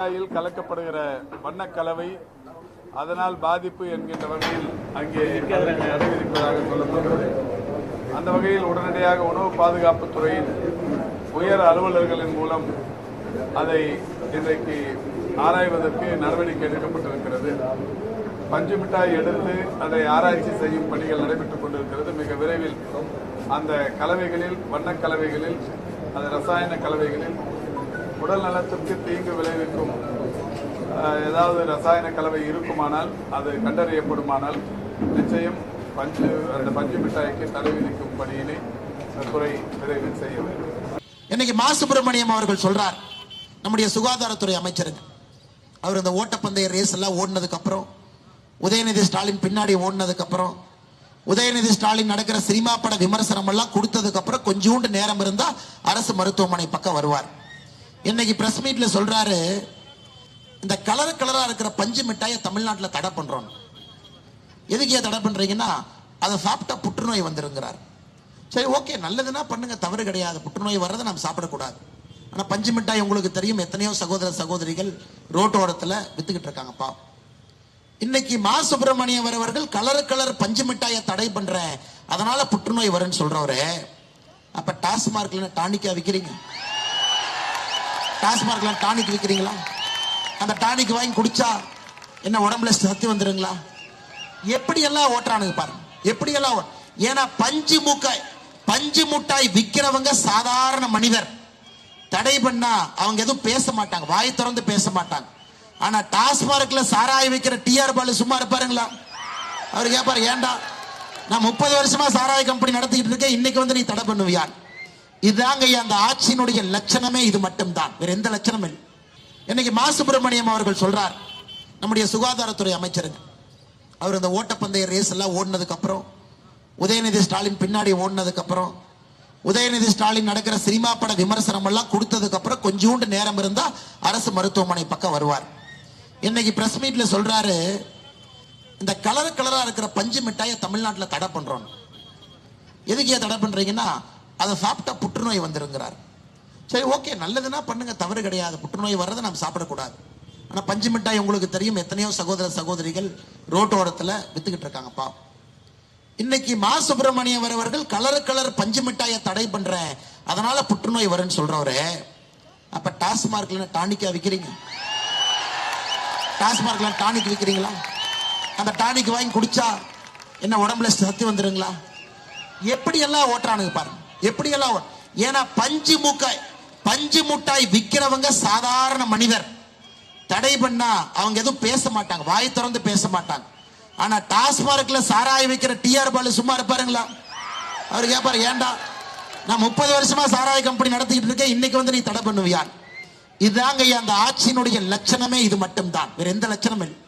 மிட்டாயில் கலக்கப்படுகிற வண்ணக்கலவை அதனால் பாதிப்பு என்கின்ற வகையில் அங்கே அறிவிப்பதாக சொல்லப்படுகிறது அந்த வகையில் உடனடியாக உணவு பாதுகாப்புத்துறையின் உயர் அலுவலர்களின் மூலம் அதை இன்றைக்கு ஆராய்வதற்கு நடவடிக்கை எடுக்கப்பட்டிருக்கிறது. பஞ்சு மிட்டாய் எடுத்து அதை ஆராய்ச்சி செய்யும் பணிகள் நடைபெற்றுக் கொண்டிருக்கிறது. மிக விரைவில் அந்த கலவைகளில் வண்ணக் கலவைகளில் ரசாயன கலவைகளில் உடல் நலத்திற்கு தீங்கு விளைவிக்கும் ஏதாவது ரசாயன கலவை இருக்குமானால் அது கண்டறியப்படுமானால் நிச்சயம் பஞ்சு அந்த பஞ்சு மிட்டாய்க்கு தடை விதிக்கும் பணியினை துறை விரைவில் செய்ய வேண்டும். இன்னைக்கு மா சுப்பிரமணியம் அவர்கள் சொல்றார் நம்முடைய சுகாதாரத்துறை அமைச்சருங்க. அவர் இந்த ஓட்டப்பந்தய ரேஸ் எல்லாம் ஓடினதுக்கு அப்புறம் உதயநிதி ஸ்டாலின் பின்னாடி ஓடினதுக்கு அப்புறம் உதயநிதி ஸ்டாலின் நடக்கிற சினிமா பட விமர்சனம் எல்லாம் கொடுத்ததுக்கு அப்புறம் கொஞ்சோண்டு நேரம் இருந்தா அரசு மருத்துவமனை பக்கம் வருவார். இன்னைக்கு பிரஸ் மீட்ல சொல்றாரு இந்த கலர் கலரா இருக்கிற பஞ்சு மிட்டாயை தமிழ்நாட்டில் தடை பண்றோம். எதுக்கு ஏன் தடை பண்றீங்கன்னா அதை சாப்பிட்டா புற்றுநோய் வந்துருங்கிறார். சரி ஓகே நல்லதுன்னா பண்ணுங்க தவறு கிடையாது. புற்றுநோய் வர்றதை நம்ம சாப்பிடக்கூடாது. ஆனா பஞ்சு மிட்டாய் உங்களுக்கு தெரியும் எத்தனையோ சகோதர சகோதரிகள் ரோட்டோரத்தில் வித்துக்கிட்டு இருக்காங்கப்பா இன்னைக்கு மா. சுப்பிரமணியம் அவர்கள் கலர் கலர் பஞ்சு மிட்டாயை தடை பண்றேன் அதனால புற்றுநோய் வரும்னு சொல்றவரு அப்ப டாஸ்மார்க்ல டானிக்கா விக்கிறீங்க. டாஸ்மார்க்ல டானிக் விற்கிறீங்களா அந்த டானிக் வாங்கி குடிச்சா என்ன உடம்புல சக்தி வந்துருங்களா? எப்படி எல்லாம் ஓட்டுறானுங்க பாருங்க. எப்படி எல்லாம் ஓ- ஏன்னா பஞ்சு முக்காய் பஞ்சு முட்டாய் விற்கிறவங்க சாதாரண மனிதர். தடை பண்ணா அவங்க எதுவும் பேச மாட்டாங்க. வாய் திறந்து பேச மாட்டாங்க. ஆனா டாஸ்மார்க்ல சாராய் வைக்கிற டிஆர் பாலு சும்மா இருப்பாருங்களா? அவர் கேட்பாரு ஏன்டா? நான் முப்பது வருஷமா சாராய கம்பெனி நடத்திக்கிட்டு இருக்கேன். இன்னைக்கு வந்து நீ தடை பண்ணுவியான் இதுதாங்க அந்த ஆட்சியினுடைய லட்சணமே இது மட்டும்தான். வேற எந்த லட்சணமும் இல்லை. இன்னைக்கு மா சுப்பிரமணியம் அவர்கள் சொல்றார் நம்முடைய சுகாதாரத்துறை அமைச்சருங்க அவர் இந்த ஓட்டப்பந்தய ரேஸ் எல்லாம் ஓடினதுக்கு அப்புறம் உதயநிதி ஸ்டாலின் பின்னாடி ஓடினதுக்கு அப்புறம் உதயநிதி ஸ்டாலின் நடக்கிற சினிமா பட விமர்சனம் எல்லாம் கொடுத்ததுக்கு அப்புறம் கொஞ்சோண்டு நேரம் இருந்தா அரசு மருத்துவமனை பக்கம் வருவார். இன்னைக்கு பிரஸ் மீட்ல சொல்றாரு இந்த கலர் கலரா இருக்கிற பஞ்சு மிட்டாயை தமிழ்நாட்டில் தடை பண்றோம். எதுக்கு ஏன் தடை பண்றீங்கன்னா அதை சாப்பிட்டா புற்றுநோய் வந்துருங்கிறார். சரி ஓகே நல்லதுன்னா பண்ணுங்க தவறு கிடையாது. புற்றுநோய் வர்றதை நம்ம சாப்பிடக்கூடாது. ஆனால் பஞ்சு மிட்டாய் உங்களுக்கு தெரியும் எத்தனையோ சகோதர சகோதரிகள் ரோட்டோரத்தில் வித்துக்கிட்டு இருக்காங்கப்பா இன்னைக்கு மா சுப்பிரமணியம் வரவர்கள் கலர் கலர் பஞ்சு மிட்டாயை தடை பண்றேன். அதனால புற்றுநோய் வரும்னு சொல்றவரு அப்ப டாஸ்மார்க்ல டானிக்கா விற்கிறீங்க டாஸ்மார்க்ல டானிக் விற்கிறீங்களா அந்த டானிக் வாங்கி குடிச்சா என்ன உடம்புல சத்து வந்துருங்களா? எப்படி எல்லாம் ஓட்டுறானுங்க பாருங்க. எப்படியெல்லாம் ஏன்னா பஞ்சு முக்காய் பஞ்சு முட்டாய் விற்கிறவங்க சாதாரண மனிதர். தடை பண்ணா அவங்க எதுவும் பேச மாட்டாங்க வாய் திறந்து பேச மாட்டாங்க. ஆனா டாஸ்மார்க்ல சாராய வைக்கிற டிஆர் பாலு சும்மா இருப்பாருங்களா? அவர் கேட்பாரு ஏண்டா நான் முப்பது வருஷமா சாராய கம்பெனி நடத்திக்கிட்டு இருக்கேன் இன்னைக்கு வந்து நீ தடை பண்ணுவியான் இதுதாங்க அந்த ஆட்சியினுடைய லட்சணமே இது மட்டும்தான். வேற எந்த லட்சணமும் இல்லை.